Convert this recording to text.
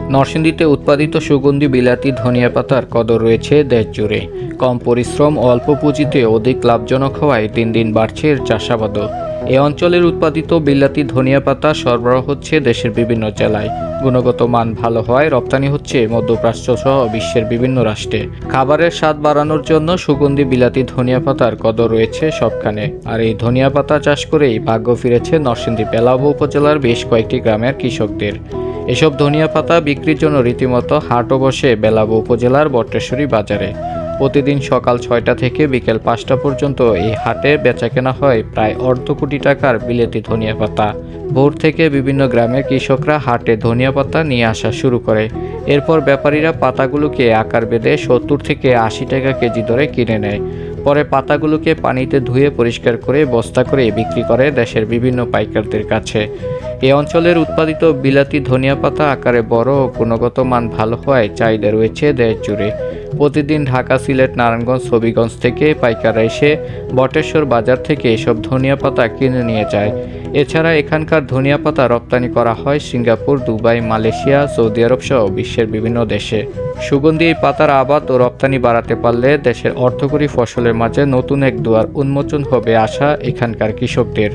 নরসিংদীতে উৎপাদিত সুগন্ধি বিলাতি, ধনিয়া পাতার কদর রয়েছে দেশ জুড়ে কম পরিশ্রম, অল্প পুঁজিতে অধিক লাভজনক হওয়ায় দিন দিন বাড়ছে এর চাষাবাদও। এ অঞ্চলের উৎপাদিত বিলাতি, ধনিয়া পাতা সরবরাহ হচ্ছে দেশের বিভিন্ন জেলায়। গুণগত মান ভালো হওয়ায় রপ্তানি হচ্ছে মধ্যপ্রাচ্য সহ বিশ্বের বিভিন্ন রাষ্ট্রে। খাবারের স্বাদ বাড়ানোর জন্য সুগন্ধি, বিলাতি, ধনিয়া পাতার কদর রয়েছে সবখানে। আর এই ধনিয়া পাতা চাষ করেই ভাগ্য ফিরেছে নরসিংদী বেলাবো উপজেলার বেশ কয়েকটি গ্রামের কৃষকদের। এসব ধনিয়া পাতা বিক্রির জন্য রীতিমতো হাটও বসে বেলাবো উপজেলার বট্টেশ্বরী বাজারে। প্রতিদিন সকাল ছয়টা থেকে বিকেল পাঁচটা পর্যন্ত এই হাটে বেচাকেনা হয় প্রায় অর্ধ কোটি টাকার বিলেতি ধনিয়া পাতা। ভোর থেকে বিভিন্ন গ্রামের কৃষকরা হাটে ধনিয়া পাতা নিয়ে আসা শুরু করে। এরপর ব্যাপারীরা পাতাগুলোকে আকার বেঁধে সত্তর থেকে আশি টাকা কেজি দরে কিনে নেয়। পরে পাতাগুলোকে পানিতে ধুয়ে পরিষ্কার করে বস্তা করে বিক্রি করে দেশের বিভিন্ন পাইকারদের কাছে। এ অঞ্চলের উৎপাদিত বিলাতি ধনিয়া পাতা আকারে বড় ও গুণগত মান ভালো হওয়ায় চাহিদা রয়েছে দেশ জুড়ে। প্রতিদিন ঢাকা, সিলেট, নারায়ণগঞ্জ, হবিগঞ্জ থেকে পাইকাররা এসে বটেশ্বর বাজার থেকে এসব ধনিয়া পাতা কিনে নিয়ে যায়। এছাড়া এখানকার ধনিয়া পাতা রপ্তানি করা হয় Singapore, Dubai, Malaysia, Saudi Arab সহ বিশ্বের বিভিন্ন দেশে। সুগন্ধি এই পাতার আবাদ ও রপ্তানি বাড়াতে পারলে দেশের অর্থকরী ফসলের মাঝে নতুন এক দুয়ার উন্মোচন হবে আশা এখানকার কৃষকদের।